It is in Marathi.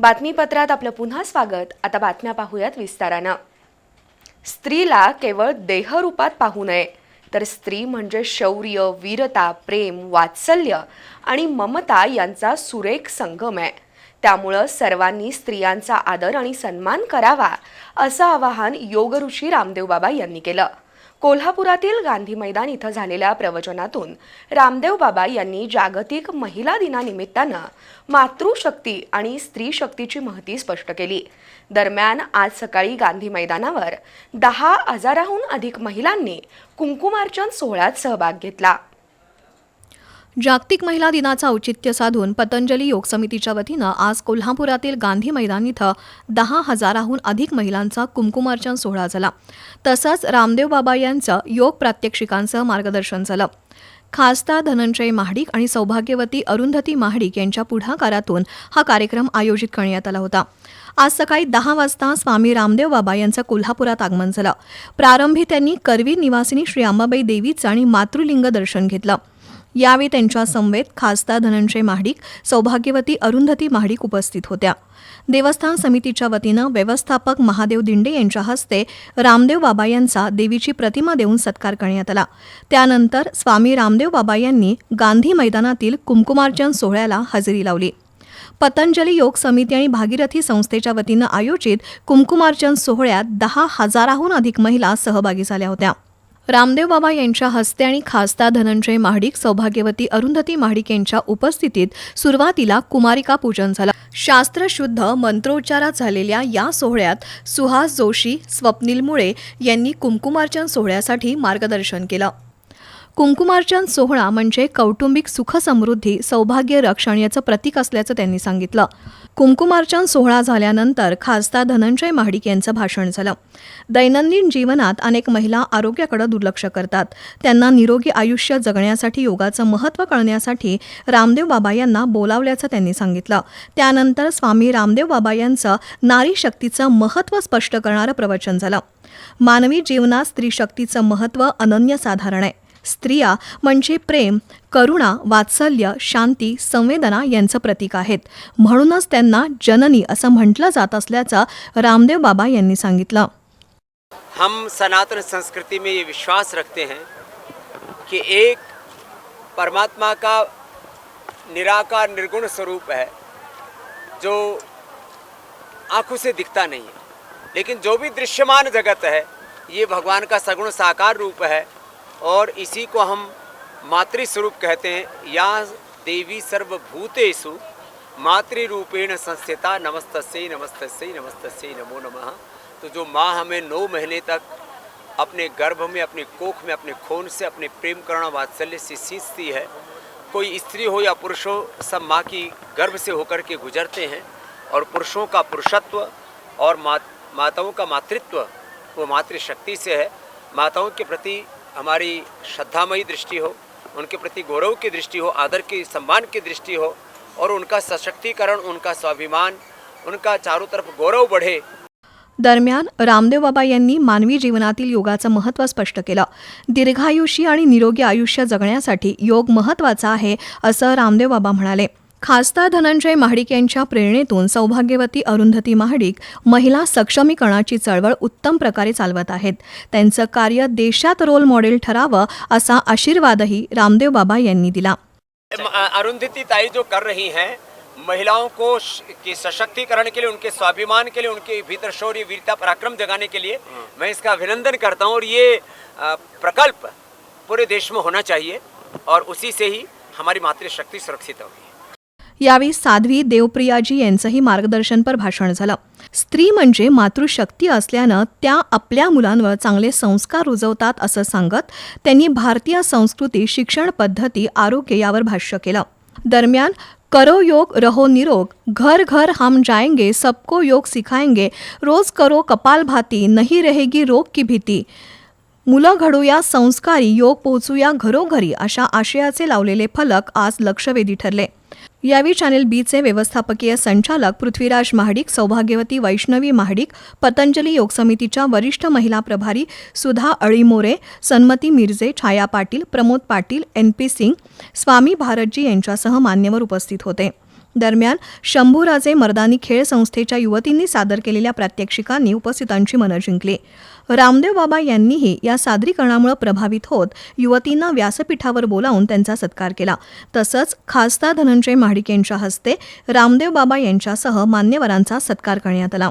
बातमीपत्रात आपलं पुन्हा स्वागत. आता बातम्या पाहूयात विस्तारानं. स्त्रीला केवळ देहरूपात पाहू नये तर स्त्री म्हणजे शौर्य वीरता प्रेम वात्सल्य आणि ममता यांचा सुरेख संगम आहे. त्यामुळं सर्वांनी स्त्रियांचा आदर आणि सन्मान करावा असं आवाहन योगऋषी रामदेव बाबा यांनी केलं. कोल्हापुरातील गांधी मैदान इथं झालेल्या प्रवचनातून रामदेव बाबा यांनी जागतिक महिला दिनानिमित्तानं मातृशक्ती आणि स्त्री शक्तीची महती स्पष्ट केली. दरम्यान आज सकाळी गांधी मैदानावर दहा हजाराहून अधिक महिलांनी कुंकुमार्चन सोहळ्यात सहभाग घेतला. जागतिक महिला दिनाचं औचित्य साधून पतंजली योग समितीच्या वतीनं आज कोल्हापुरातील गांधी मैदान इथं दहा हजाराहून अधिक महिलांचा कुमकुमार्चन सोहळा झाला. तसंच रामदेव बाबा यांचं योग प्रात्यक्षिकांचं मार्गदर्शन झालं. खासदार धनंजय महाडिक आणि सौभाग्यवती अरुंधती महाडिक यांच्या पुढाकारातून हा कार्यक्रम आयोजित करण्यात आला होता. आज सकाळी दहा वाजता स्वामी रामदेव बाबा यांचं कोल्हापुरात आगमन झालं. प्रारंभी त्यांनी करवीर निवासिनी श्री अंबाबाई देवीचं आणि मातृलिंग दर्शन घेतलं. यावेळी त्यांच्या समवेत खासदार धनंजय महाडिक सौभाग्यवती अरुंधती महाडिक उपस्थित होत्या. देवस्थान समितीच्या वतीनं व्यवस्थापक महादेव दिंडे यांच्या हस्ते रामदेव बाबा यांचा देवीची प्रतिमा देऊन सत्कार करण्यात आला. त्यानंतर स्वामी रामदेव बाबा यांनी गांधी मैदानातील कुमकुमार्जन सोहळ्याला हजेरी लावली. पतंजली योग समिती आणि भागीरथी संस्थेच्या वतीनं आयोजित कुंकुमार्चन सोहळ्यात दहा हजाराहून अधिक महिला सहभागी झाल्या होत्या. रामदेव बाबा यांच्या हस्ते आणि खासदार धनंजय महाडिक सौभाग्यवती अरुंधती महाडिक यांच्या उपस्थितीत सुरुवातीला कुमारिका पूजन झालं. शास्त्रशुद्ध मंत्रोच्चारात झालेल्या या सोहळ्यात सुहास जोशी स्वप्नील मुळे यांनी कुंकुमार्चन सोहळ्यासाठी मार्गदर्शन केलं. कुंकुमार्चन सोहळा म्हणजे कौटुंबिक सुख समृद्धी सौभाग्य रक्षण याचं प्रतीक असल्याचं त्यांनी सांगितलं. कुंकुमार्चन सोहळा झाल्यानंतर खासदार धनंजय महाडिक यांचं भाषण झालं. दैनंदिन जीवनात अनेक महिला आरोग्याकडे दुर्लक्ष करतात. त्यांना निरोगी आयुष्य जगण्यासाठी योगाचं महत्त्व कळण्यासाठी रामदेव बाबा यांना बोलावल्याचं त्यांनी सांगितलं. त्यानंतर स्वामी रामदेव बाबा यांचं नारी शक्तीचं महत्त्व स्पष्ट करणारं प्रवचन झालं. मानवी जीवनात स्त्री शक्तीचं महत्त्व अनन्यसाधारण आहे. स्त्रिया म्हणजे प्रेम करुणा वात्सल्य शांती संवेदना यांचं प्रतीक आहेत. म्हणूनच त्यांना जननी असं म्हटलं जात असल्याचं रामदेव बाबा यांनी सांगितलं. हम सनातन संस्कृति में ये विश्वास रखते हैं कि एक परमात्मा का निराकार निर्गुण स्वरूप है जो आंखों से दिखता नहीं है। लेकिन जो भी दृश्यमान जगत है ये भगवान का सगुण साकार रूप है। और इसी को हम मातृ स्वरूप कहते हैं। या देवी सर्वभूतेषु मातृरूपेण संस्थिता नमस्तस्यै नमस्तस्यै नमस्तस्यै नमो नमः। तो जो माँ हमें नौ महीने तक अपने गर्भ में, अपने कोख में, अपने खून से, अपने प्रेम करुणा वात्सल्य से सींचती है, कोई स्त्री हो या पुरुष हो, सब माँ की गर्भ से होकर के गुजरते हैं और पुरुषों का पुरुषत्व और मा माताओं का मातृत्व वो मातृशक्ति से है। माताओं के प्रति हमारी श्रद्धामयी दृष्टि हो उनके प्रति गौरव की दृष्टि हो आदर की सम्मान की दृष्टि हो और उनका सशक्तिकरण उनका स्वाभिमान उनका चारों तरफ गौरव बढ़े। दरम्यान रामदेव बाबा यांनी मानवी जीवनातील योगाचं महत्त्व स्पष्ट केलं. दीर्घायुषी आणि निरोगी आयुष्य जगण्यासाठी योग महत्त्वाचा आहे असं रामदेव बाबा म्हणाले. खासदार धनंजय महाडिक यांच्या प्रेरणेतून सौभाग्यवती अरुंधती महाडिक महिला सक्षमीकरणाची चळवळ उत्तम प्रकारे चालवत आहेत. त्यांचं कार्य देशात रोल मॉडेल ठरावं असा आशीर्वादही रामदेव बाबा यांनी दिला. अरुंधति ताई जो कर रही हैं महिलाओं को श- की सशक्तिकरण के लिए उनके स्वाभिमान के लिए उनके भीतर शौर्य वीरता पराक्रम जगाने के लिए मैं इसका अभिनंदन करता हूँ और ये प्रकल्प पूरे देश में होना चाहिए और उसी से ही हमारी मातृशक्ति सुरक्षित होगी। यावेळी साध्वी देवप्रियाजी यांचंही मार्गदर्शनपर भाषण झालं. स्त्री म्हणजे मातृशक्ती असल्यानं त्या आपल्या मुलांवर चांगले संस्कार रुजवतात असं सांगत त्यांनी भारतीय संस्कृती शिक्षण पद्धती आरोग्य यावर भाष्य केलं. दरम्यान करो योग रहो निरोग घर घर हम जाएंगे सबको योग सिखाएंगे रोज करो कपालभाती नहीं रहेगी रोग की भीती मुलं घडूया संस्कारी योग पोचूया घरोघरी अशा आशयाचे लावलेले फलक आज लक्षवेधी ठरले. यावेळी चॅनेल बीचे व्यवस्थापकीय संचालक पृथ्वीराज महाडिक सौभाग्यवती वैष्णवी महाडिक पतंजली योग समितीच्या वरिष्ठ महिला प्रभारी सुधा अळीमोरे सन्मती मिरजे छाया पाटील प्रमोद पाटील एन पी सिंग स्वामी भारतजी यांच्यासह मान्यवर उपस्थित होते. दरम्यान शंभूराजे मर्दानी खेळ संस्थेच्या युवतींनी सादर केलेल्या प्रात्यक्षिकांनी उपस्थितांची मनं जिंकली. रामदेव बाबा यांनीही या सादरीकरणामुळे प्रभावित होत युवतींना व्यासपीठावर बोलावून त्यांचा सत्कार केला. तसंच खासदार धनंजय महाडिक यांच्या हस्ते रामदेव बाबा यांच्यासह मान्यवरांचा सत्कार करण्यात आला.